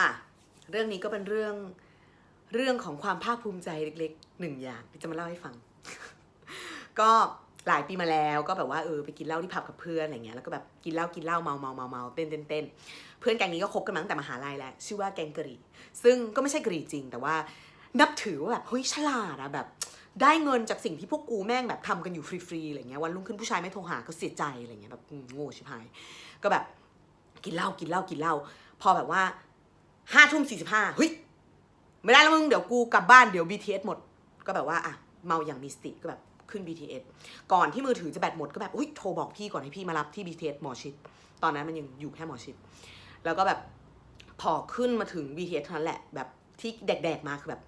อะเรื่องนี้ก็เป็นเรื่องเรื่องของความภาคภูมิใจเล็กๆหนึ่งอย่างที่จะมาเล่าให้ฟัง ก็หลายปีมาแล้วก็แบบว่าเออไปกินเหล้าที่ผับกับเพื่อนอะไรเงี้ยแล้วก็แบบกินเหล้ากินเหล้าเมาเมาเมาเมาเต้นเต้นเต้นเพื่อนแก๊งนี้ก็คบกันมาตั้งแต่มหาลัยแล้วชื่อว่าแก๊งกะหรี่ซึ่งก็ไม่ใช่กะหรี่จริง แต่ว่านับถือว่าแบบเฮ้ยฉลาดอะแบบ ได้เงินจากสิ่งที่พวกกูแม่งแบบทำกันอยู่ฟรีๆอะไรเงี้ยวันรุ่งขึ้นผู้ชายไม่โทรหาก็เสียใจอะไรเงี้ยแบบโง่ชิบหาย ก็แบบกินเหล้ากินเหล้ากินเหล้าพอแบบว่า ห้าทุ่มสี่สิบห้าเฮ้ยไม่ได้แล้วมึงเดี๋ยวกูกลับบ้านเดี๋ยว BTS หมด ก็แบบว่าอะเมาอย่างมีสติก็แบบขึ้น BTS ก่อนที่มือถือจะแบตหมดก็แบบอุ้ยโทรบอกพี่ก่อนให้พี่มารับที่ BTS หมอชิด ตอนนั้นมันยังอยู่แค่หมอชิด แล้วก็แบบพอขึ้นมาถึง BTS เท่านั้นแหละ แบบที่แดกๆมาคือแบบ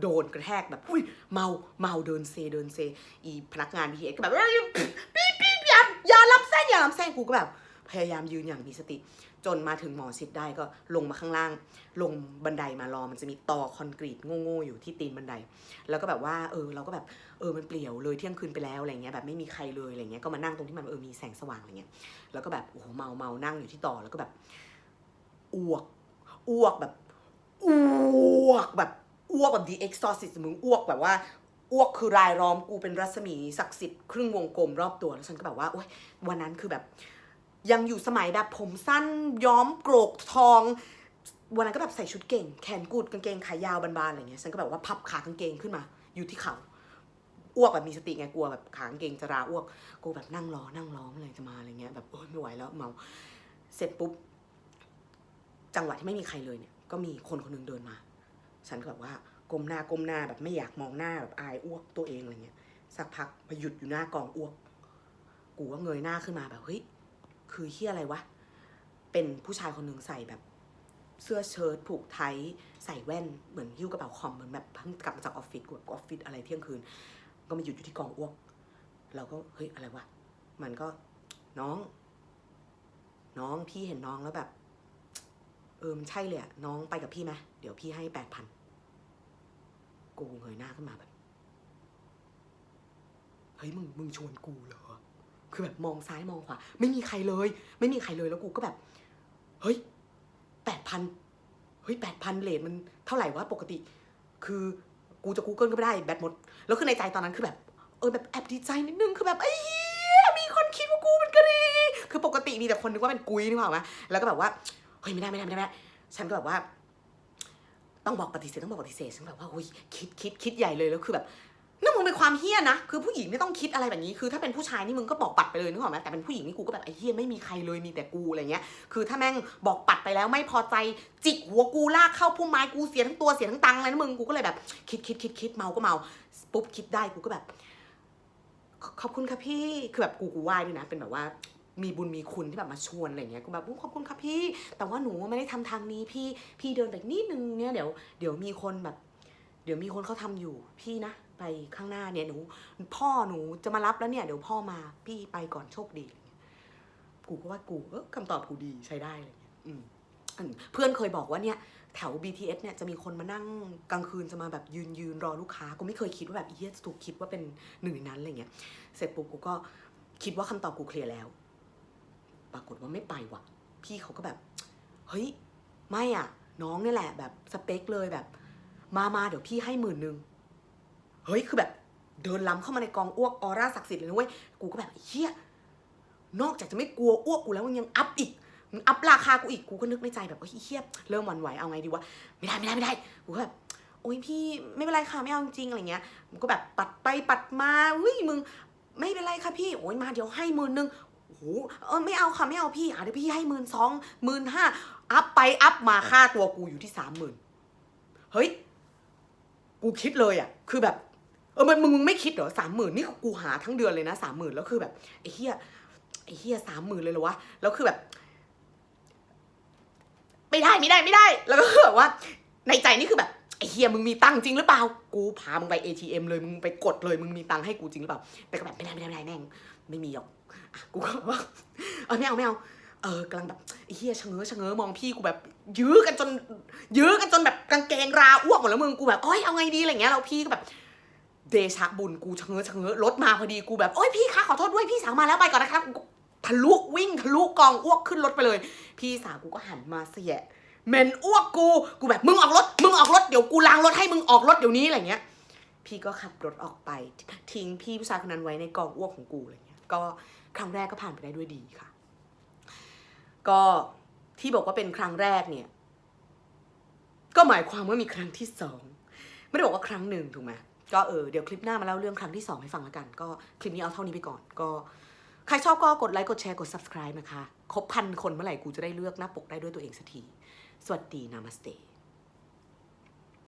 โดนกระแทกแบบอุ้ยเมาเมาเดินเซเดินเซอีพนักงาน BTS ก็แบบเอ้ยปี๊ดปี๊ดอย่าอย่าล้ำเส้นอย่าล้ำเส้นกูก็แบบ พยายามยืนอย่างมีสติ จนมาถึงหมอชิดได้ก็ลงมาข้างล่าง ลงบันไดมารอมันจะมีตอคอนกรีตโง่ๆอยู่ที่ตีนบันได แล้วก็แบบว่าเออเราก็แบบเออมันเปลี่ยวเลยเที่ยงคืนไปแล้วอะไรเงี้ยแบบไม่มีใครเลยอะไรเงี้ยก็มานั่งตรงที่มันเออมีแสงสว่างอะไรเงี้ยแล้วก็แบบโอ้โหเมาเมานั่งอยู่ที่ต่อแล้วก็แบบอ้วกอ้วกแบบอ้วกแบบอ้วกแบบ The Exorcist มึงอ้วกแบบว่าอ้วกคือรายล้อมกูเป็นรัศมีศักดิ์สิทธิ์ครึ่งวงกลมรอบตัวแล้วฉันก็แบบว่าโอ๊ยวันนั้นคือแบบ ยังอยู่สมัยแบบผมสั้นย้อมโกรกทอง วันนั้นก็แบบใส่ชุดเก่ง แขนกุดกางเกงขายาวบานๆอะไรเงี้ยฉันก็แบบว่าพับขากางเกงขึ้นมา อยู่ที่เขาอ้วกแบบมีสติไงกลัวแบบขางเกงจะราอ้วกกูแบบนั่งรอนั่งรอเมื่อไรจะมาอะไรเงี้ยแบบโอ๊ยไม่ไหวแล้วเมาเสร็จปุ๊บ จังหวะที่ไม่มีใครเลยเนี่ย ก็มีคนคนหนึงเดินมา ฉันก็แบบว่าก้มหน้าก้มหน้าแบบไม่อยากมองหน้าแบบอายอ้วกตัวเองอะไรเงี้ยสักพักมาหยุดอยู่หน้ากองอ้วก กูก็เงยหน้าขึ้นมาแบบเฮ้ย คือเฮียอะไรวะ เป็นผู้ชายคนหนึ่งใส่แบบ เสื้อเชิ้ตผูกไทยใส่แว่นเหมือนหิ้วกระเป๋าคอมเหมือนแบบเพิ่งกลับมาจากออฟฟิศกูแบบออฟฟิศอะไรเที่ยงคืน ก็มาหยุดอยู่ที่กองอ้วก เราก็เฮ้ยอะไรวะ มันก็น้อง น้องพี่เห็นน้องแล้วแบบ เออมันใช่เลยอะน้องไปกับพี่ไหมเดี๋ยวพี่ให้แปดพันกูเงยหน้าขึ้นมาแบบ เฮ้ยมึงมึงชวนกูเหรอ คือแบบมองซ้ายมองขวา ไม่มีใครเลย ไม่มีใครเลยแล้วกูก็แบบ เฮ้ยแปดพันเฮ้ยแปดพันเลทมันเท่าไหร่วะปกติ คือกูจะกูเกิลก็ไม่ได้แบตหมด แล้วคือในใจตอนนั้นคือแบบ เออแบบแอบดีใจนิดนึงคือแบบไอ้เฮียมีคนคิดว่ากูเป็นกะรีคือปกติมีแต่คนนึกว่าเป็นกุยนึกออกไหมแล้วก็แบบว่าเฮ้ยไม่ได้ไม่ได้ไม่ได้ไม่ได้ฉันก็แบบว่า ต้องบอกปฏิเสธต้องบอกปฏิเสธฉันแบบว่าอุ้ยคิดคิดคิดใหญ่เลยแล้วคือแบบ นั่นมึงเป็นความเฮี้ยนะ คือผู้หญิงไม่ต้องคิดอะไรแบบนี้ คือถ้าเป็นผู้ชายนี่มึงก็บอกปัดไปเลยนึกออกไหมแต่เป็นผู้หญิงนี่กูก็แบบไอ้เฮี้ยไม่มีใครเลยมีแต่กูอะไรเงี้ย คือถ้าแม่งบอกปัดไปแล้วไม่พอใจจิกหัวกูลากเข้าพุ่มไม้กูเสียทั้งตัวเสียทั้งตังเลยนะมึงกูก็เลยแบบ คิดคิดคิดคิดเมาก็เมาปุ๊บคิดได้กูก็แบบขขอบคุณค่ะพี่ คือแบบกูกูไหว้ด้วยนะ เป็นแบบว่ามีบุญมีคุณที่แบบมาชวนอะไรเงี้ย กูแบบขอบคุณค่ะพี่ แต่ว่าหนูไม่ได้ทำทางนี้พี่ พี่เดินไปนิดนึงเนี่ยเดี๋ยว เดี๋ยวมีคนแบบ เดี๋ยวมีคนเขาทำอยู่ พี่นะ ไปข้างหน้าเนี่ยหนู พ่อหนูจะมารับแล้วเนี่ย เดี๋ยวพ่อมาพี่ไปก่อนโชคดีอะไรเงี้ยกูก็ว่ากูเออคำตอบกูดีใช้ได้อะไรเงี้ยอืมเพื่อนเคยบอกว่าเนี่ยแถว BTS เนี่ยจะมีคนมานั่งกลางคืนจะมาแบบยืนยืนรอลูกค้ากูไม่เคยคิดว่าแบบเฮียจะถูกคิดว่าเป็นหนึ่งในนั้นอะไรเงี้ยเสร็จปุ๊บกูก็คิดว่าคำตอบกูเคลียร์แล้ว ปรากฏว่าไม่ไปว่ะ พี่เขาก็แบบ เฮ้ย ไม่อะ น้องนี่แหละ แบบสเปคเลยแบบ มามาเดี๋ยวพี่ให้หมื่นหนึ่งเฮ้ยคือแบบเดินล้ำเข้ามาในกองอ้วกออร่าศักดิ์สิทธิ์เลยนะเว้ยกูก็แบบเฮียนอกจากจะไม่กลัวอ้วกกูแล้วมันยังอัพอีกมึงอัพราคากูอีกกูก็นึกในใจแบบเฮ้ยเฮียเริ่มหวั่นไหวเอาไงดีวะไม่ได้ไม่ได้ไม่ได้กูก็แบบโอ้ยพี่ไม่เป็นไรค่ะไม่เอาจริงๆอะไรเงี้ยกูก็แบบปัดไปปัดมาอุ้ยมึงไม่เป็นไรค่ะพี่โอ้ยมาเดี๋ยวให้หมื่นหนึ่งโอ้โหเออไม่เอาค่ะไม่เอาพี่อะเดี๋ยวพี่ให้หมื่นสองหมื่นห้าอัพไปอัพมาค่าตัวกูอยู่ที่สามหมื่นเฮ้ย กูคิดเลยอะ คือแบบ เออมันมึงมึงไม่คิดเหรอสามหมื่นนี่กูหาทั้งเดือนเลยนะสามหมื่นแล้วคือแบบไอ้เฮียไอ้เฮียสามหมื่นเลยเหรอวะแล้วคือแบบ ไม่ได้ไม่ได้ไม่ได้ แล้วก็แบบว่า ในใจนี่คือแบบไอ้เฮียมึงมีตังจริงหรือเปล่า กูพามึงไป ATM เลย มึงไปกดเลย มึงมีตังให้กูจริงหรือเปล่า แต่ก็แบบไม่ได้ไม่ได้ไม่ได้แม่ง ไม่มีหรอก กูก็แบบว่า เออไม่เอาไม่เอา เออกำลังแบบ เฮียชะเง้อชะเง้อมองพี่กูแบบ ยื้อกันจน ยื้อกันจนแบบกางเกงราอ้วกหมดแล้วมึงกูแบบโอ้ยเอาไงดีอะไรเงี้ยแล้วพี่ก็แบบเดชะบุญกูชะเง้อชะเง้อรถมาพอดีกูแบบโอ้ยพี่คะขอโทษด้วยพี่สาวมาแล้วไปก่อนนะครับกูทะลุวิ่งทะลุกองอ้วกขึ้นรถไปเลย พี่สาวกูก็หันมาเสียเหม็นอ้วกกูกูแบบมึงออกรถมึงออกรถเดี๋ยวกูล้างรถให้มึงออกรถเดี๋ยวนี้อะไรเงี้ย พี่ก็ขับรถออกไป ทิ้งพี่ผู้ชายคนนั้นไว้ในกองอ้วกของกูอะไรเงี้ยก็ครั้งแรกก็ผ่านไปได้ด้วยดีค่ะ ก็ที่บอกว่าเป็นครั้งแรกเนี่ย ก็หมายความว่ามีครั้งที่สองไม่ได้บอกว่าครั้งหนึ่งถูกไหมก็เออเดี๋ยวคลิปหน้ามาเล่าเรื่องครั้งที่สองให้ฟังแล้วกัน ก็คลิปนี้เอาเท่านี้ไปก่อน ก็ใครชอบก็กดไลค์กดแชร์กด subscribe นะคะ ครบพันคนเมื่อไหร่กูจะได้เลือกหน้าปกได้ด้วยตัวเองสักที สวัสดีนามาสเต